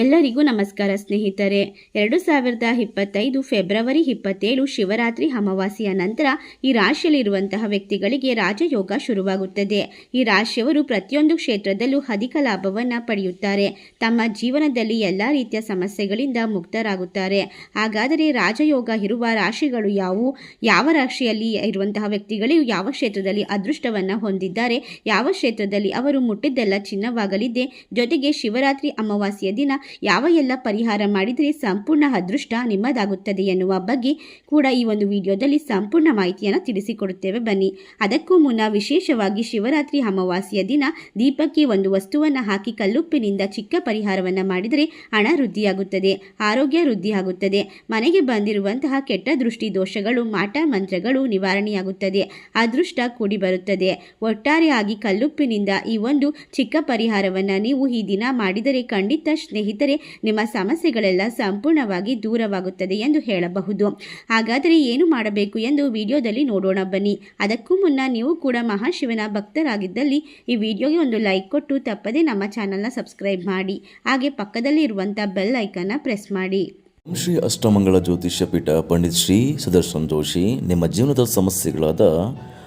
ಎಲ್ಲರಿಗೂ ನಮಸ್ಕಾರ ಸ್ನೇಹಿತರೆ. ಎರಡು ಸಾವಿರದ ಇಪ್ಪತ್ತೈದು ಫೆಬ್ರವರಿ ಇಪ್ಪತ್ತೇಳು ಶಿವರಾತ್ರಿ ಅಮಾವಾಸ್ಯೆಯ ನಂತರ ಈ ರಾಶಿಯಲ್ಲಿರುವಂತಹ ವ್ಯಕ್ತಿಗಳಿಗೆ ರಾಜಯೋಗ ಶುರುವಾಗುತ್ತದೆ. ಈ ರಾಶಿಯವರು ಪ್ರತಿಯೊಂದು ಕ್ಷೇತ್ರದಲ್ಲೂ ಅಧಿಕ ಲಾಭವನ್ನು ಪಡೆಯುತ್ತಾರೆ. ತಮ್ಮ ಜೀವನದಲ್ಲಿ ಎಲ್ಲ ರೀತಿಯ ಸಮಸ್ಯೆಗಳಿಂದ ಮುಕ್ತರಾಗುತ್ತಾರೆ. ಹಾಗಾದರೆ ರಾಜಯೋಗ ಇರುವ ರಾಶಿಗಳು ಯಾವುವು? ಯಾವ ರಾಶಿಯಲ್ಲಿ ಇರುವಂತಹ ವ್ಯಕ್ತಿಗಳು ಯಾವ ಕ್ಷೇತ್ರದಲ್ಲಿ ಅದೃಷ್ಟವನ್ನು ಹೊಂದಿದ್ದಾರೆ? ಯಾವ ಕ್ಷೇತ್ರದಲ್ಲಿ ಅವರು ಮುಟ್ಟಿದ್ದೆಲ್ಲ ಚಿನ್ನವಾಗಲಿದೆ? ಜೊತೆಗೆ ಶಿವರಾತ್ರಿ ಅಮಾವಾಸ್ಯೆಯ ದಿನ ಯಾವ ಎಲ್ಲ ಪರಿಹಾರ ಮಾಡಿದರೆ ಸಂಪೂರ್ಣ ಅದೃಷ್ಟ ನಿಮ್ಮದಾಗುತ್ತದೆ ಎನ್ನುವ ಬಗ್ಗೆ ಕೂಡ ಈ ಒಂದು ವಿಡಿಯೋದಲ್ಲಿ ಸಂಪೂರ್ಣ ಮಾಹಿತಿಯನ್ನು ತಿಳಿಸಿಕೊಡುತ್ತೇವೆ. ಬನ್ನಿ, ಅದಕ್ಕೂ ಮುನ್ನ ವಿಶೇಷವಾಗಿ ಶಿವರಾತ್ರಿ ಅಮಾವಾಸ್ಯೆಯ ದಿನ ದೀಪಕ್ಕೆ ಒಂದು ವಸ್ತುವನ್ನು ಹಾಕಿ ಕಲ್ಲುಪ್ಪಿನಿಂದ ಚಿಕ್ಕ ಪರಿಹಾರವನ್ನು ಮಾಡಿದರೆ ಹಣ ವೃದ್ಧಿಯಾಗುತ್ತದೆ, ಆರೋಗ್ಯ ವೃದ್ಧಿಯಾಗುತ್ತದೆ, ಮನೆಗೆ ಬಂದಿರುವಂತಹ ಕೆಟ್ಟ ದೃಷ್ಟಿ ದೋಷಗಳು, ಮಾಟ ಮಂತ್ರಗಳು ನಿವಾರಣೆಯಾಗುತ್ತದೆ, ಅದೃಷ್ಟ ಕೂಡಿ ಬರುತ್ತದೆ. ಒಟ್ಟಾರೆಯಾಗಿ ಕಲ್ಲುಪ್ಪಿನಿಂದ ಈ ಒಂದು ಚಿಕ್ಕ ಪರಿಹಾರವನ್ನು ನೀವು ಈ ದಿನ ಮಾಡಿದರೆ ಖಂಡಿತ ಸ್ನೇಹಿತರೆ ನಿಮ್ಮ ಸಮಸ್ಯೆಗಳೆಲ್ಲ ಸಂಪೂರ್ಣವಾಗಿ ದೂರವಾಗುತ್ತದೆ ಎಂದು ಹೇಳಬಹುದು. ಹಾಗಾದರೆ ಏನು ಮಾಡಬೇಕು ಎಂದು ವಿಡಿಯೋದಲ್ಲಿ ನೋಡೋಣ ಬನ್ನಿ. ಅದಕ್ಕೂ ಮುನ್ನ ನೀವು ಕೂಡ ಮಹಾಶಿವನ ಭಕ್ತರಾಗಿದ್ದಲ್ಲಿ ಈ ವಿಡಿಯೋಗೆ ಒಂದು ಲೈಕ್ ಕೊಟ್ಟು ತಪ್ಪದೇ ನಮ್ಮ ಚಾನಲ್ನ ಸಬ್ಸ್ಕ್ರೈಬ್ ಮಾಡಿ. ಹಾಗೆ ಪಕ್ಕದಲ್ಲಿ ಇರುವಂಥ ಬೆಲ್ ಐಕನ್ನ ಪ್ರೆಸ್ ಮಾಡಿ. ಶ್ರೀ ಅಷ್ಟಮಂಗಳ ಜ್ಯೋತಿಷ್ಯ ಪೀಠ ಪಂಡಿತ್ ಶ್ರೀ ಸುದರ್ಶನ್ ಜೋಶಿ, ನಿಮ್ಮ ಜೀವನದ ಸಮಸ್ಯೆಗಳಾದ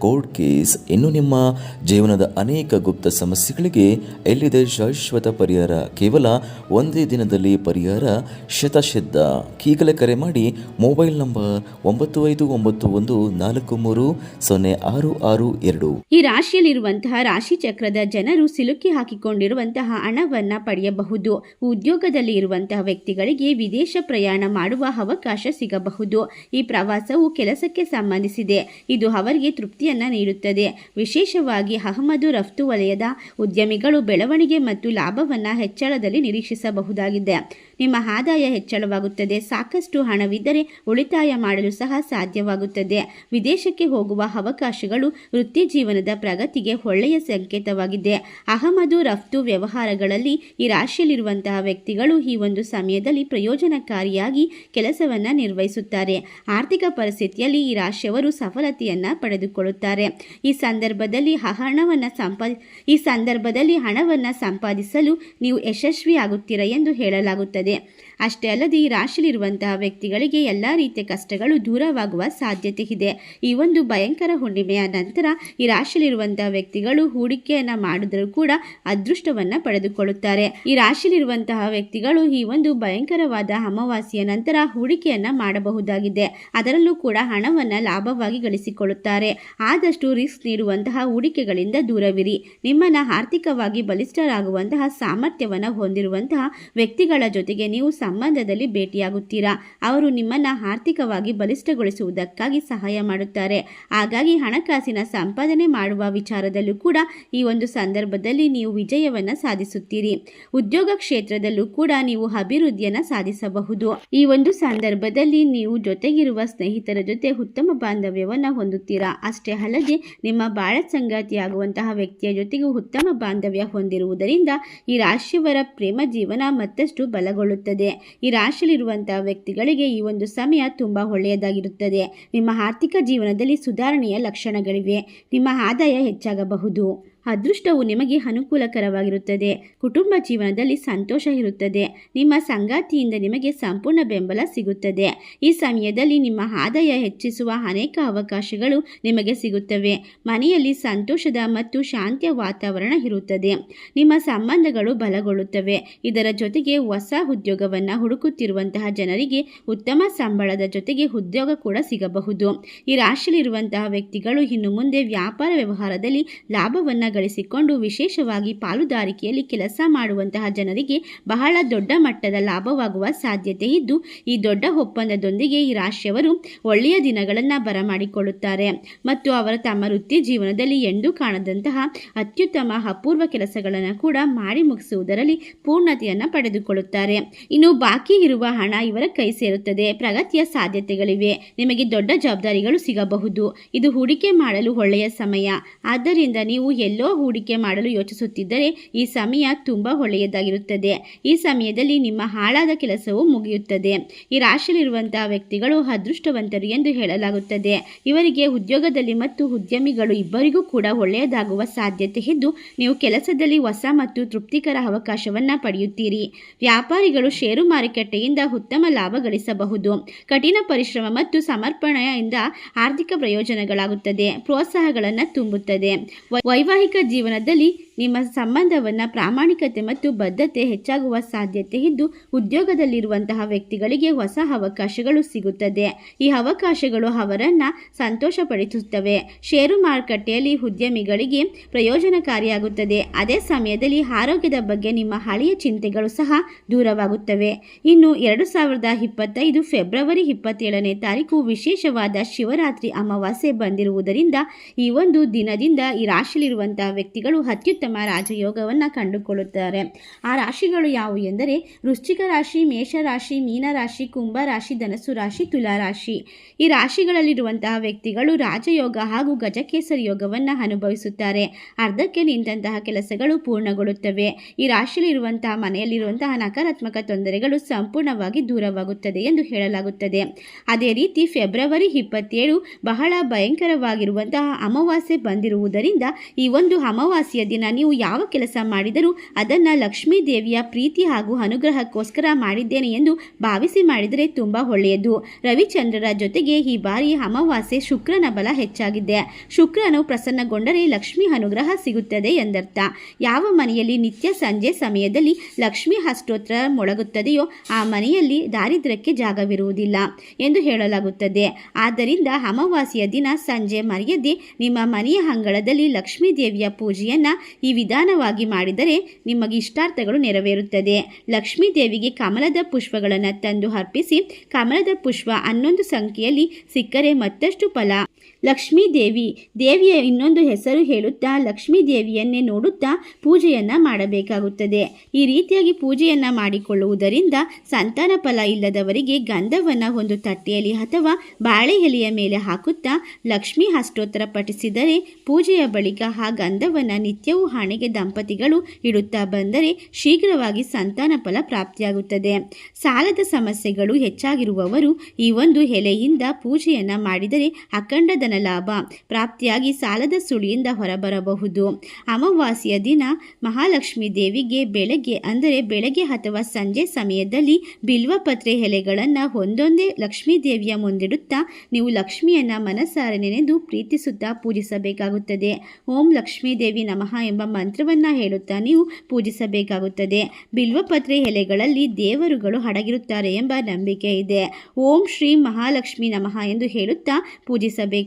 ಕೋರ್ಟ್ ಕೇಸ್ ಇನ್ನು ನಿಮ್ಮ ಜೀವನದ ಅನೇಕ ಗುಪ್ತ ಸಮಸ್ಯೆಗಳಿಗೆ ಎಲ್ಲಿದೆ ಶಾಶ್ವತ ಪರಿಹಾರ? ಕೇವಲ ಒಂದೇ ದಿನದಲ್ಲಿ ಪರಿಹಾರ? ಶತಸಿದ್ಧ ಈಗಲೇ ಕರೆ ಮಾಡಿ ಮೊಬೈಲ್ ನಂಬರ್ ಒಂಬತ್ತು ಐದು ಒಂಬತ್ತು ಒಂದು ನಾಲ್ಕು ಮೂರು ಸೊನ್ನೆ ಆರು ಆರು ಎರಡು. ಈ ರಾಶಿಯಲ್ಲಿರುವಂತಹ ರಾಶಿ ಚಕ್ರದ ಜನರು ಸಿಲುಕಿ ಹಾಕಿಕೊಂಡಿರುವಂತಹ ಹಣವನ್ನು ಪಡೆಯಬಹುದು. ಉದ್ಯೋಗದಲ್ಲಿ ಇರುವಂತಹ ವ್ಯಕ್ತಿಗಳಿಗೆ ವಿದೇಶ ಪ್ರಯಾಣ ಮಾಡುವ ಅವಕಾಶ ಸಿಗಬಹುದು. ಈ ಪ್ರವಾಸವು ಕೆಲಸಕ್ಕೆ ಸಂಬಂಧಿಸಿದೆ. ಇದು ಅವರಿಗೆ ತೃಪ್ತಿಯನ್ನ ನೀಡುತ್ತದೆ. ವಿಶೇಷವಾಗಿ ಅಹಮದು ರಫ್ತು ವಲಯದ ಉದ್ಯಮಿಗಳು ಬೆಳವಣಿಗೆ ಮತ್ತು ಲಾಭವನ್ನು ಹೆಚ್ಚಳದಲ್ಲಿ ನಿರೀಕ್ಷಿಸಬಹುದಾಗಿದೆ. ನಿಮ್ಮ ಆದಾಯ ಹೆಚ್ಚಳವಾಗುತ್ತದೆ. ಸಾಕಷ್ಟು ಹಣವಿದ್ದರೆ ಉಳಿತಾಯ ಮಾಡಲು ಸಹ ಸಾಧ್ಯವಾಗುತ್ತದೆ. ವಿದೇಶಕ್ಕೆ ಹೋಗುವ ಅವಕಾಶಗಳು ವೃತ್ತಿ ಜೀವನದ ಪ್ರಗತಿಗೆ ಒಳ್ಳೆಯ ಸಂಕೇತವಾಗಿದೆ. ಅಹಮದು ರಫ್ತು ವ್ಯವಹಾರಗಳಲ್ಲಿ ಈ ರಾಶಿಯಲ್ಲಿರುವಂತಹ ವ್ಯಕ್ತಿಗಳು ಈ ಒಂದು ಸಮಯದಲ್ಲಿ ಪ್ರಯೋಜನಕಾರಿಯಾಗಿ ಕೆಲಸವನ್ನು ನಿರ್ವಹಿಸುತ್ತಾರೆ. ಆರ್ಥಿಕ ಪರಿಸ್ಥಿತಿಯಲ್ಲಿ ಈ ರಾಶಿಯವರು ಸಫಲತೆಯನ್ನು ಪಡೆದುಕೊಳ್ಳುತ್ತಾರೆ. ಈ ಸಂದರ್ಭದಲ್ಲಿ ಹಣವನ್ನು ಸಂಪಾದಿ ಈ ಸಂದರ್ಭದಲ್ಲಿ ಹಣವನ್ನು ಸಂಪಾದಿಸಲು ನೀವು ಯಶಸ್ವಿಯಾಗುತ್ತೀರಾ ಎಂದು ಹೇಳಲಾಗುತ್ತದೆ. ಅಷ್ಟೇ ಅಲ್ಲದೆ ಈ ರಾಶಿಯಲ್ಲಿರುವಂತಹ ವ್ಯಕ್ತಿಗಳಿಗೆ ಎಲ್ಲ ರೀತಿಯ ಕಷ್ಟಗಳು ದೂರವಾಗುವ ಸಾಧ್ಯತೆ ಇದೆ. ಈ ಒಂದು ಭಯಂಕರ ಹುಣ್ಣಿಮೆಯ ನಂತರ ಈ ರಾಶಿಯಲ್ಲಿರುವಂತಹ ವ್ಯಕ್ತಿಗಳು ಹೂಡಿಕೆಯನ್ನು ಮಾಡಿದರೂ ಕೂಡ ಅದೃಷ್ಟವನ್ನು ಪಡೆದುಕೊಳ್ಳುತ್ತಾರೆ. ಈ ರಾಶಿಯಲ್ಲಿರುವಂತಹ ವ್ಯಕ್ತಿಗಳು ಈ ಒಂದು ಭಯಂಕರವಾದ ಅಮಾವಾಸ್ಯೆಯ ನಂತರ ಹೂಡಿಕೆಯನ್ನು ಮಾಡಬಹುದಾಗಿದೆ. ಅದರಲ್ಲೂ ಕೂಡ ಹಣವನ್ನು ಲಾಭವಾಗಿ ಗಳಿಸಿಕೊಳ್ಳುತ್ತಾರೆ. ಆದಷ್ಟು ರಿಸ್ಕ್ ನೀಡುವಂತಹ ಹೂಡಿಕೆಗಳಿಂದ ದೂರವಿರಿ. ನಿಮ್ಮನ್ನು ಆರ್ಥಿಕವಾಗಿ ಬಲಿಷ್ಠರಾಗುವಂತಹ ಸಾಮರ್ಥ್ಯವನ್ನು ಹೊಂದಿರುವಂತಹ ವ್ಯಕ್ತಿಗಳ ಜೊತೆಗೆ ನೀವು ಸಂಬಂಧದಲ್ಲಿ ಭೇಟಿಯಾಗುತ್ತೀರಾ? ಅವರು ನಿಮ್ಮನ್ನು ಆರ್ಥಿಕವಾಗಿ ಬಲಿಷ್ಠಗೊಳಿಸುವುದಕ್ಕಾಗಿ ಸಹಾಯ ಮಾಡುತ್ತಾರೆ. ಹಾಗಾಗಿ ಹಣಕಾಸಿನ ಸಂಪಾದನೆ ಮಾಡುವ ವಿಚಾರದಲ್ಲೂ ಕೂಡ ಈ ಒಂದು ಸಂದರ್ಭದಲ್ಲಿ ನೀವು ವಿಜಯವನ್ನು ಸಾಧಿಸುತ್ತೀರಿ. ಉದ್ಯೋಗ ಕ್ಷೇತ್ರದಲ್ಲೂ ಕೂಡ ನೀವು ಅಭಿವೃದ್ಧಿಯನ್ನು ಸಾಧಿಸಬಹುದು. ಈ ಒಂದು ಸಂದರ್ಭದಲ್ಲಿ ನೀವು ಜೊತೆಗಿರುವ ಸ್ನೇಹಿತರ ಜೊತೆ ಉತ್ತಮ ಬಾಂಧವ್ಯವನ್ನು ಹೊಂದುತ್ತೀರಾ? ಅಷ್ಟೇ ಅಲ್ಲದೆ ನಿಮ್ಮ ಬಾಳ ಸಂಗಾತಿಯಾಗುವಂತಹ ವ್ಯಕ್ತಿಯ ಜೊತೆಗೂ ಉತ್ತಮ ಬಾಂಧವ್ಯ ಹೊಂದಿರುವುದರಿಂದ ಈ ರಾಶಿಯವರ ಪ್ರೇಮ ಜೀವನ ಮತ್ತಷ್ಟು ಬಲಗೊಳ್ಳುತ್ತದೆ. ಈ ರಾಶಿಯಲ್ಲಿರುವಂತಹ ವ್ಯಕ್ತಿಗಳಿಗೆ ಈ ಒಂದು ಸಮಯ ತುಂಬಾ ಒಳ್ಳೆಯದಾಗಿರುತ್ತದೆ. ನಿಮ್ಮ ಆರ್ಥಿಕ ಜೀವನದಲ್ಲಿ ಸುಧಾರಣೆಯ ಲಕ್ಷಣಗಳಿವೆ. ನಿಮ್ಮ ಆದಾಯ ಹೆಚ್ಚಾಗಬಹುದು. ಅದೃಷ್ಟವು ನಿಮಗೆ ಅನುಕೂಲಕರವಾಗಿರುತ್ತದೆ. ಕುಟುಂಬ ಜೀವನದಲ್ಲಿ ಸಂತೋಷ ಇರುತ್ತದೆ. ನಿಮ್ಮ ಸಂಗಾತಿಯಿಂದ ನಿಮಗೆ ಸಂಪೂರ್ಣ ಬೆಂಬಲ ಸಿಗುತ್ತದೆ. ಈ ಸಮಯದಲ್ಲಿ ನಿಮ್ಮ ಆದಾಯ ಹೆಚ್ಚಿಸುವ ಅನೇಕ ಅವಕಾಶಗಳು ನಿಮಗೆ ಸಿಗುತ್ತವೆ. ಮನೆಯಲ್ಲಿ ಸಂತೋಷದ ಮತ್ತು ಶಾಂತಿಯ ವಾತಾವರಣ ಇರುತ್ತದೆ. ನಿಮ್ಮ ಸಂಬಂಧಗಳು ಬಲಗೊಳ್ಳುತ್ತವೆ. ಇದರ ಜೊತೆಗೆ ಹೊಸ ಉದ್ಯೋಗವನ್ನು ಹುಡುಕುತ್ತಿರುವಂತಹ ಜನರಿಗೆ ಉತ್ತಮ ಸಂಬಳದ ಜೊತೆಗೆ ಉದ್ಯೋಗ ಕೂಡ ಸಿಗಬಹುದು. ಈ ರಾಶಿಯಲ್ಲಿರುವಂತಹ ವ್ಯಕ್ತಿಗಳು ಇನ್ನು ಮುಂದೆ ವ್ಯಾಪಾರ ವ್ಯವಹಾರದಲ್ಲಿ ಲಾಭವನ್ನು ಗಳಿಸಿಕೊಂಡು ವಿಶೇಷವಾಗಿ ಪಾಲುದಾರಿಕೆಯಲ್ಲಿ ಕೆಲಸ ಮಾಡುವಂತಹ ಜನರಿಗೆ ಬಹಳ ದೊಡ್ಡ ಮಟ್ಟದ ಲಾಭವಾಗುವ ಸಾಧ್ಯತೆ ಇದ್ದು, ಈ ದೊಡ್ಡ ಒಪ್ಪಂದದೊಂದಿಗೆ ಈ ರಾಶಿಯವರು ಒಳ್ಳೆಯ ದಿನಗಳನ್ನು ಬರಮಾಡಿಕೊಳ್ಳುತ್ತಾರೆ. ಮತ್ತು ಅವರು ತಮ್ಮ ವೃತ್ತಿ ಜೀವನದಲ್ಲಿ ಎಂದೂ ಕಾಣದಂತಹ ಅತ್ಯುತ್ತಮ ಅಪೂರ್ವ ಕೆಲಸಗಳನ್ನು ಕೂಡ ಮಾಡಿ ಮುಗಿಸುವುದರಲ್ಲಿ ಪೂರ್ಣತೆಯನ್ನು ಪಡೆದುಕೊಳ್ಳುತ್ತಾರೆ. ಇನ್ನು ಬಾಕಿ ಇರುವ ಹಣ ಇವರ ಕೈ ಸೇರುತ್ತದೆ. ಪ್ರಗತಿಯ ಸಾಧ್ಯತೆಗಳಿವೆ. ನಿಮಗೆ ದೊಡ್ಡ ಜವಾಬ್ದಾರಿಗಳು ಸಿಗಬಹುದು. ಇದು ಹೂಡಿಕೆ ಮಾಡಲು ಒಳ್ಳೆಯ ಸಮಯ. ಆದ್ದರಿಂದ ನೀವು ಎಲ್ಲೋ ಎಲ್ಲೋ ಹೂಡಿಕೆ ಮಾಡಲು ಯೋಚಿಸುತ್ತಿದ್ದರೆ ಈ ಸಮಯ ತುಂಬ ಒಳ್ಳೆಯದಾಗಿರುತ್ತದೆ. ಈ ಸಮಯದಲ್ಲಿ ನಿಮ್ಮ ಹಾಳಾದ ಕೆಲಸವು ಮುಗಿಯುತ್ತದೆ. ಈ ರಾಶಿಯಲ್ಲಿರುವಂತಹ ವ್ಯಕ್ತಿಗಳು ಅದೃಷ್ಟವಂತರು ಎಂದು ಹೇಳಲಾಗುತ್ತದೆ. ಇವರಿಗೆ ಉದ್ಯೋಗದಲ್ಲಿ ಮತ್ತು ಉದ್ಯಮಿಗಳು ಇಬ್ಬರಿಗೂ ಕೂಡ ಒಳ್ಳೆಯದಾಗುವ ಸಾಧ್ಯತೆ ಇದ್ದು, ನೀವು ಕೆಲಸದಲ್ಲಿ ಹೊಸ ಮತ್ತು ತೃಪ್ತಿಕರ ಅವಕಾಶವನ್ನು ಪಡೆಯುತ್ತೀರಿ. ವ್ಯಾಪಾರಿಗಳು ಷೇರು ಮಾರುಕಟ್ಟೆಯಿಂದ ಉತ್ತಮ ಲಾಭ ಗಳಿಸಬಹುದು. ಕಠಿಣ ಪರಿಶ್ರಮ ಮತ್ತು ಸಮರ್ಪಣೆಯಿಂದ ಆರ್ಥಿಕ ಪ್ರಯೋಜನಗಳಾಗುತ್ತದೆ. ಪ್ರೋತ್ಸಾಹಗಳನ್ನು ತುಂಬುತ್ತದೆ. ವೈ- ಜೀವನದಲ್ಲಿ ನಿಮ್ಮ ಸಂಬಂಧವನ್ನು ಪ್ರಾಮಾಣಿಕತೆ ಮತ್ತು ಬದ್ಧತೆ ಹೆಚ್ಚಾಗುವ ಸಾಧ್ಯತೆ ಇದ್ದು ಉದ್ಯೋಗದಲ್ಲಿರುವಂತಹ ವ್ಯಕ್ತಿಗಳಿಗೆ ಹೊಸ ಅವಕಾಶಗಳು ಸಿಗುತ್ತದೆ. ಈ ಅವಕಾಶಗಳು ಅವರನ್ನು ಸಂತೋಷಪಡಿಸುತ್ತವೆ. ಷೇರು ಮಾರುಕಟ್ಟೆಯಲ್ಲಿ ಉದ್ಯಮಿಗಳಿಗೆ ಪ್ರಯೋಜನಕಾರಿಯಾಗುತ್ತದೆ. ಅದೇ ಸಮಯದಲ್ಲಿ ಆರೋಗ್ಯದ ಬಗ್ಗೆ ನಿಮ್ಮ ಹಳೆಯ ಚಿಂತೆಗಳು ಸಹ ದೂರವಾಗುತ್ತವೆ. ಇನ್ನು ಎರಡು ಸಾವಿರದ ಇಪ್ಪತ್ತೈದು ಫೆಬ್ರವರಿ ಇಪ್ಪತ್ತೇಳನೇ ತಾರೀಕು ವಿಶೇಷವಾದ ಶಿವರಾತ್ರಿ ಅಮಾವಾಸ್ಯೆ ಬಂದಿರುವುದರಿಂದ ಈ ಒಂದು ದಿನದಿಂದ ಈ ರಾಶಿಯಲ್ಲಿರುವಂತಹ ವ್ಯಕ್ತಿಗಳು ಅತ್ಯುತ್ತಮ ರಾಜಯೋಗವನ್ನು ಕಂಡುಕೊಳ್ಳುತ್ತಾರೆ. ಆ ರಾಶಿಗಳು ಯಾವುವು ಎಂದರೆ ವೃಶ್ಚಿಕ ರಾಶಿ ಮೇಷರಾಶಿ ಮೀನರಾಶಿ ಕುಂಭ ರಾಶಿ, ಧನಸ್ಸು ರಾಶಿ, ತುಲಾ ರಾಶಿ. ಈ ರಾಶಿಗಳಲ್ಲಿರುವಂತಹ ವ್ಯಕ್ತಿಗಳು ರಾಜಯೋಗ ಹಾಗೂ ಗಜಕೇಸರಿ ಯೋಗವನ್ನು ಅನುಭವಿಸುತ್ತಾರೆ. ಅರ್ಧಕ್ಕೆ ನಿಂತಹ ಕೆಲಸಗಳು ಪೂರ್ಣಗೊಳ್ಳುತ್ತವೆ. ಈ ರಾಶಿಯಲ್ಲಿರುವಂತಹ ಮನೆಯಲ್ಲಿರುವಂತಹ ನಕಾರಾತ್ಮಕ ತೊಂದರೆಗಳು ಸಂಪೂರ್ಣವಾಗಿ ದೂರವಾಗುತ್ತದೆ ಎಂದು ಹೇಳಲಾಗುತ್ತದೆ. ಅದೇ ರೀತಿ ಫೆಬ್ರವರಿ ಇಪ್ಪತ್ತೇಳು ಬಹಳ ಭಯಂಕರವಾಗಿರುವಂತಹ ಅಮಾವಾಸ್ಯೆ ಬಂದಿರುವುದರಿಂದ ಈ ಒಂದು ಅಮಾವಾಸ್ಯೆಯ ದಿನ ನೀವು ಯಾವ ಕೆಲಸ ಮಾಡಿದರೂ ಅದನ್ನು ಲಕ್ಷ್ಮೀ ದೇವಿಯ ಪ್ರೀತಿ ಹಾಗೂ ಅನುಗ್ರಹಕ್ಕೋಸ್ಕರ ಮಾಡಿದ್ದೇನೆ ಎಂದು ಭಾವಿಸಿ ಮಾಡಿದರೆ ತುಂಬ ಒಳ್ಳೆಯದು. ರವಿಚಂದ್ರರ ಜೊತೆಗೆ ಈ ಬಾರಿ ಅಮಾವಾಸ್ಯೆ ಶುಕ್ರನ ಬಲ ಹೆಚ್ಚಾಗಿದೆ. ಶುಕ್ರನು ಪ್ರಸನ್ನಗೊಂಡರೆ ಲಕ್ಷ್ಮಿ ಅನುಗ್ರಹ ಸಿಗುತ್ತದೆ ಎಂದರ್ಥ. ಯಾವ ಮನೆಯಲ್ಲಿ ನಿತ್ಯ ಸಂಜೆ ಸಮಯದಲ್ಲಿ ಲಕ್ಷ್ಮಿ ಅಷ್ಟೋತ್ರ ಮೊಳಗುತ್ತದೆಯೋ ಆ ಮನೆಯಲ್ಲಿ ದಾರಿದ್ರ್ಯಕ್ಕೆ ಜಾಗವಿರುವುದಿಲ್ಲ ಎಂದು ಹೇಳಲಾಗುತ್ತದೆ. ಆದ್ದರಿಂದ ಅಮಾವಾಸ್ಯೆಯ ದಿನ ಸಂಜೆ ಮರೆಯದೆ ನಿಮ್ಮ ಮನೆಯ ಅಂಗಳದಲ್ಲಿ ಲಕ್ಷ್ಮೀ ದೇವಿಯ ಪೂಜೆಯನ್ನು ಈ ವಿಧಾನವಾಗಿ ಮಾಡಿದರೆ ನಿಮಗೆ ಇಷ್ಟಾರ್ಥಗಳು ನೆರವೇರುತ್ತದೆ. ಲಕ್ಷ್ಮೀ ದೇವಿಗೆ ಕಮಲದ ಪುಷ್ಪಗಳನ್ನು ತಂದು ಅರ್ಪಿಸಿ ಕಮಲದ ಪುಷ್ಪ ಹನ್ನೊಂದು ಸಂಖ್ಯೆಯಲ್ಲಿ ಸಿಕ್ಕರೆ ಮತ್ತಷ್ಟು ಫಲ. ಲಕ್ಷ್ಮೀ ದೇವಿ ದೇವಿಯ ಇನ್ನೊಂದು ಹೆಸರು ಹೇಳುತ್ತಾ ಲಕ್ಷ್ಮೀ ದೇವಿಯನ್ನೇ ನೋಡುತ್ತಾ ಪೂಜೆಯನ್ನು ಮಾಡಬೇಕಾಗುತ್ತದೆ. ಈ ರೀತಿಯಾಗಿ ಪೂಜೆಯನ್ನು ಮಾಡಿಕೊಳ್ಳುವುದರಿಂದ ಸಂತಾನ ಫಲ ಇಲ್ಲದವರಿಗೆ ಗಂಧವನ್ನು ಒಂದು ತಟ್ಟೆಯಲ್ಲಿ ಅಥವಾ ಬಾಳೆ ಎಲೆಯ ಮೇಲೆ ಹಾಕುತ್ತಾ ಲಕ್ಷ್ಮೀ ಅಷ್ಟೋತ್ತರ ಪಠಿಸಿದರೆ ಪೂಜೆಯ ಬಳಿಕ ಆ ಗಂಧವನ್ನು ನಿತ್ಯವೂ ಹಣೆಗೆ ದಂಪತಿಗಳು ಇಡುತ್ತಾ ಬಂದರೆ ಶೀಘ್ರವಾಗಿ ಸಂತಾನ ಫಲ ಪ್ರಾಪ್ತಿಯಾಗುತ್ತದೆ. ಸಾಲದ ಸಮಸ್ಯೆಗಳು ಹೆಚ್ಚಾಗಿರುವವರು ಈ ಒಂದು ಎಲೆಯಿಂದ ಪೂಜೆಯನ್ನು ಮಾಡಿದರೆ ಅಖಂಡ ಧನ ಲಾಭ ಪ್ರಾಪ್ತಿಯಾಗಿ ಸಾಲದ ಸುಳಿಯಿಂದ ಹೊರಬರಬಹುದು. ಅಮಾವಾಸ್ಯೆಯ ದಿನ ಮಹಾಲಕ್ಷ್ಮಿ ದೇವಿಗೆ ಬೆಳಗ್ಗೆ ಅಂದರೆ ಬೆಳಗ್ಗೆ ಅಥವಾ ಸಂಜೆ ಸಮಯದಲ್ಲಿ ಬಿಲ್ವಪತ್ರೆ ಎಲೆಗಳನ್ನು ಒಂದೊಂದೇ ಲಕ್ಷ್ಮೀ ದೇವಿಯ ಮುಂದಿಡುತ್ತಾ ನೀವು ಲಕ್ಷ್ಮಿಯನ್ನು ಮನಸಾರೆ ನೆನೆದು ಪ್ರೀತಿಸುತ್ತಾ ಪೂಜಿಸಬೇಕಾಗುತ್ತದೆ. ಓಂ ಲಕ್ಷ್ಮೀ ದೇವಿ ನಮಃ ಎಂಬ ಮಂತ್ರವನ್ನು ಹೇಳುತ್ತಾ ನೀವು ಪೂಜಿಸಬೇಕಾಗುತ್ತದೆ. ಬಿಲ್ವಪತ್ರೆ ಎಲೆಗಳಲ್ಲಿ ದೇವರುಗಳು ಅಡಗಿರುತ್ತಾರೆ ಎಂಬ ನಂಬಿಕೆ ಇದೆ. ಓಂ ಶ್ರೀ ಮಹಾಲಕ್ಷ್ಮಿ ನಮಃ ಎಂದು ಹೇಳುತ್ತಾ ಪೂಜಿಸಬೇಕು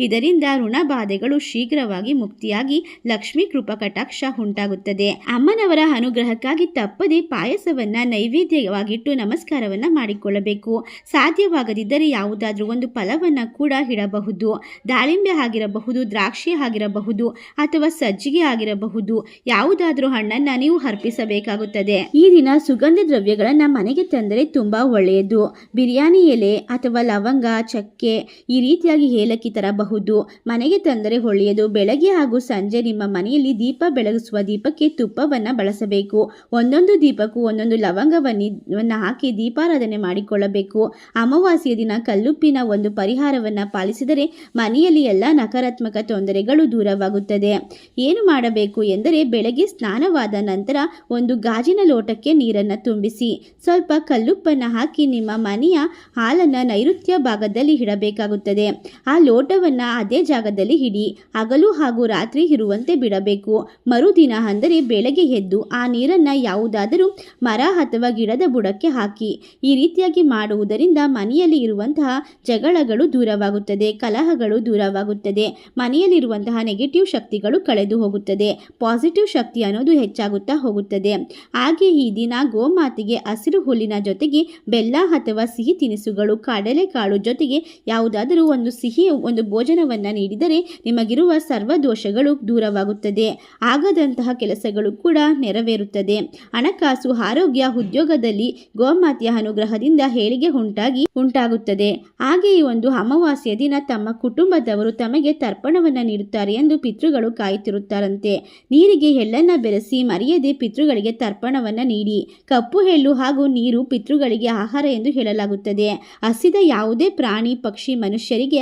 ಇದರಿಂದ ಋಣಬಾಧೆಗಳು ಶೀಘ್ರವಾಗಿ ಮುಕ್ತಿಯಾಗಿ ಲಕ್ಷ್ಮೀ ಕೃಪಾ ಕಟಾಕ್ಷ ಉಂಟಾಗುತ್ತದೆ. ಅಮ್ಮನವರ ಅನುಗ್ರಹಕ್ಕಾಗಿ ತಪ್ಪದೆ ಪಾಯಸವನ್ನ ನೈವೇದ್ಯವಾಗಿಟ್ಟು ನಮಸ್ಕಾರವನ್ನ ಮಾಡಿಕೊಳ್ಳಬೇಕು. ಸಾಧ್ಯವಾಗದಿದ್ದರೆ ಯಾವುದಾದ್ರೂ ಒಂದು ಫಲವನ್ನ ಕೂಡ ಇಡಬಹುದು. ದಾಳಿಂಬೆ ಆಗಿರಬಹುದು, ದ್ರಾಕ್ಷಿ ಆಗಿರಬಹುದು ಅಥವಾ ಸಜ್ಜಿಗೆ ಆಗಿರಬಹುದು. ಯಾವುದಾದ್ರೂ ಹಣ್ಣನ್ನ ನೀವು ಅರ್ಪಿಸಬೇಕಾಗುತ್ತದೆ. ಈ ದಿನ ಸುಗಂಧ ದ್ರವ್ಯಗಳನ್ನ ಮನೆಗೆ ತಂದರೆ ತುಂಬಾ ಒಳ್ಳೆಯದು. ಬಿರಿಯಾನಿ ಎಲೆ ಅಥವಾ ಲವಂಗ, ಚಕ್ಕೆ ಈ ರೀತಿಯಾಗಿ ಏಲಕ್ಕಿ ತರಬಹುದು ಮನೆಗೆ ತಂದರೆ ಒಳ್ಳೆಯದು. ಬೆಳಗ್ಗೆ ಹಾಗೂ ಸಂಜೆ ನಿಮ್ಮ ಮನೆಯಲ್ಲಿ ದೀಪ ಬೆಳಗಿಸುವ ದೀಪಕ್ಕೆ ತುಪ್ಪವನ್ನು ಬಳಸಬೇಕು. ಒಂದೊಂದು ದೀಪಕ್ಕೂ ಒಂದೊಂದು ಲವಂಗವನ್ನು ಹಾಕಿ ದೀಪಾರಾಧನೆ ಮಾಡಿಕೊಳ್ಳಬೇಕು. ಅಮಾವಾಸ್ಯೆಯ ದಿನ ಕಲ್ಲುಪ್ಪಿನ ಒಂದು ಪರಿಹಾರವನ್ನು ಪಾಲಿಸಿದರೆ ಮನೆಯಲ್ಲಿ ಎಲ್ಲ ನಕಾರಾತ್ಮಕ ತೊಂದರೆಗಳು ದೂರವಾಗುತ್ತದೆ. ಏನು ಮಾಡಬೇಕು ಎಂದರೆ ಬೆಳಗ್ಗೆ ಸ್ನಾನವಾದ ನಂತರ ಒಂದು ಗಾಜಿನ ಲೋಟಕ್ಕೆ ನೀರನ್ನು ತುಂಬಿಸಿ, ಸ್ವಲ್ಪ ಕಲ್ಲುಪ್ಪನ್ನು ಹಾಕಿ ನಿಮ್ಮ ಮನೆಯ ಹಾಲನ್ನು ನೈಋತ್ಯ ಭಾಗದಲ್ಲಿ ಇಡಬೇಕಾಗುತ್ತದೆ. ಆ ಲೋಟವನ್ನು ಅದೇ ಜಾಗದಲ್ಲಿ ಹಿಡಿ ಹಗಲು ಹಾಗೂ ರಾತ್ರಿ ಇರುವಂತೆ ಬಿಡಬೇಕು. ಮರುದಿನ ಅಂದರೆ ಬೆಳಗ್ಗೆ ಎದ್ದು ಆ ನೀರನ್ನು ಯಾವುದಾದರೂ ಮರ ಅಥವಾ ಗಿಡದ ಬುಡಕ್ಕೆ ಹಾಕಿ, ಈ ರೀತಿಯಾಗಿ ಮಾಡುವುದರಿಂದ ಮನೆಯಲ್ಲಿ ಇರುವಂತಹ ಜಗಳಗಳು ದೂರವಾಗುತ್ತದೆ, ಕಲಹಗಳು ದೂರವಾಗುತ್ತದೆ. ಮನೆಯಲ್ಲಿರುವಂತಹ ನೆಗೆಟಿವ್ ಶಕ್ತಿಗಳು ಕಳೆದು ಹೋಗುತ್ತದೆ. ಪಾಸಿಟಿವ್ ಶಕ್ತಿ ಅನ್ನೋದು ಹೆಚ್ಚಾಗುತ್ತಾ ಹೋಗುತ್ತದೆ. ಹಾಗೆ ಈ ದಿನ ಗೋಮಾತೆಗೆ ಹಸಿರು ಹುಲ್ಲಿನ ಜೊತೆಗೆ ಬೆಲ್ಲ ಅಥವಾ ಸಿಹಿ ತಿನಿಸುಗಳು, ಕಡಲೆಕಾಳು ಜೊತೆಗೆ ಯಾವುದಾದರೂ ಒಂದು ಸಿಹಿ ಒಂದು ಭೋಜನವನ್ನು ನೀಡಿದರೆ ನಿಮಗಿರುವ ಸರ್ವ ದೋಷಗಳು ದೂರವಾಗುತ್ತದೆ. ಆಗದಂತಹ ಕೆಲಸಗಳು ಕೂಡ ನೆರವೇರುತ್ತದೆ. ಹಣಕಾಸು, ಆರೋಗ್ಯ, ಉದ್ಯೋಗದಲ್ಲಿ ಗೋಮಾತೆಯ ಅನುಗ್ರಹದಿಂದ ಹೇಳಿಗೆ ಉಂಟಾಗಿ ಉಂಟಾಗುತ್ತದೆ. ಹಾಗೆಯೇ ಒಂದು ಅಮಾವಾಸ್ಯ ದಿನ ತಮ್ಮ ಕುಟುಂಬದವರು ತಮಗೆ ತರ್ಪಣವನ್ನು ನೀಡುತ್ತಾರೆ ಎಂದು ಪಿತೃಗಳು ಕಾಯುತ್ತಿರುತ್ತಾರಂತೆ. ನೀರಿಗೆ ಎಳ್ಳನ್ನ ಬೆರೆಸಿ ಮರೆಯದೆ ಪಿತೃಗಳಿಗೆ ತರ್ಪಣವನ್ನು ನೀಡಿ. ಕಪ್ಪು ಎಳ್ಳು ಹಾಗೂ ನೀರು ಪಿತೃಗಳಿಗೆ ಆಹಾರ ಎಂದು ಹೇಳಲಾಗುತ್ತದೆ. ಹಸಿದ ಯಾವುದೇ ಪ್ರಾಣಿ, ಪಕ್ಷಿ, ಮನುಷ್ಯರಿಗೆ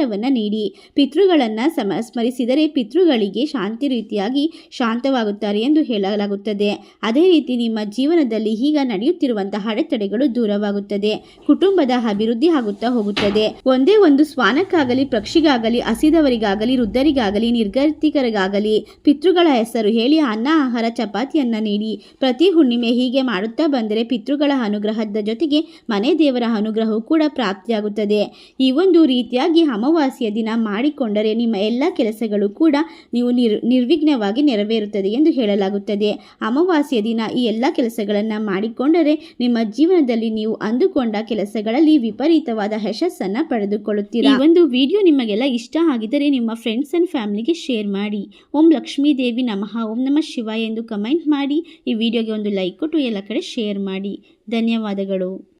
ಆಹಾರವನ್ನು ನೀಡಿ, ಪಿತೃಗಳನ್ನು ಸಮ, ಸ್ಮರಿಸಿದರೆ ಪಿತೃಗಳಿಗೆ ಶಾಂತಿ ರೀತಿಯಾಗಿ ಶಾಂತವಾಗುತ್ತಾರೆ ಎಂದು ಹೇಳಲಾಗುತ್ತದೆ. ಅದೇ ರೀತಿ ನಿಮ್ಮ ಜೀವನದಲ್ಲಿ ಈಗ ನಡೆಯುತ್ತಿರುವಂತಹ ಅಡೆತಡೆಗಳು ದೂರವಾಗುತ್ತದೆ. ಕುಟುಂಬದ ಅಭಿವೃದ್ಧಿ ಆಗುತ್ತಾ ಹೋಗುತ್ತದೆ. ಒಂದೇ ಒಂದು ಸ್ವಾನಕ್ಕಾಗಲಿ ಪಕ್ಷಿಗಾಗಲಿ, ಹಸಿದವರಿಗಾಗಲಿ, ವೃದ್ಧರಿಗಾಗಲಿ, ನಿರ್ಗತಿಕರಿಗಾಗಲಿ, ಪಿತೃಗಳ ಹೆಸರು ಹೇಳಿ ಅನ್ನ, ಆಹಾರ, ಚಪಾತಿಯನ್ನ ನೀಡಿ, ಪ್ರತಿ ಹುಣ್ಣಿಮೆ ಹೀಗೆ ಮಾಡುತ್ತಾ ಬಂದರೆ ಪಿತೃಗಳ ಅನುಗ್ರಹದ ಜೊತೆಗೆ ಮನೆ ದೇವರ ಅನುಗ್ರಹವು ಕೂಡ ಪ್ರಾಪ್ತಿಯಾಗುತ್ತದೆ. ಈ ಒಂದು ರೀತಿಯಾಗಿ ಅಮಾವಾಸ್ಯೆಯ ದಿನ ಮಾಡಿಕೊಂಡರೆ ನಿಮ್ಮ ಎಲ್ಲ ಕೆಲಸಗಳು ಕೂಡ ನೀವು ನಿರ್, ನಿರ್ವಿಘ್ನವಾಗಿ ನೆರವೇರುತ್ತದೆ ಎಂದು ಹೇಳಲಾಗುತ್ತದೆ. ಅಮಾವಾಸ್ಯೆಯ ದಿನ ಈ ಎಲ್ಲ ಕೆಲಸಗಳನ್ನು ಮಾಡಿಕೊಂಡರೆ ನಿಮ್ಮ ಜೀವನದಲ್ಲಿ ನೀವು ಅಂದುಕೊಂಡ ಕೆಲಸಗಳಲ್ಲಿ ವಿಪರೀತವಾದ ಯಶಸ್ಸನ್ನು ಪಡೆದುಕೊಳ್ಳುತ್ತೀರಾ? ಒಂದು ವಿಡಿಯೋ ನಿಮಗೆಲ್ಲ ಇಷ್ಟ ಆಗಿದ್ದರೆ ನಿಮ್ಮ ಫ್ರೆಂಡ್ಸ್ ಅಂಡ್ ಫ್ಯಾಮಿಲಿಗೆ ಶೇರ್ ಮಾಡಿ. ಓಂ ಲಕ್ಷ್ಮೀ ದೇವಿ ನಮಃ. ಓಂ ನಮಃ ಶಿವಾಯ ಎಂದು ಕಮೆಂಟ್ ಮಾಡಿ. ಈ ವಿಡಿಯೋಗೆ ಒಂದು ಲೈಕ್ ಕೊಟ್ಟು ಎಲ್ಲ ಕಡೆ ಶೇರ್ ಮಾಡಿ. ಧನ್ಯವಾದಗಳು.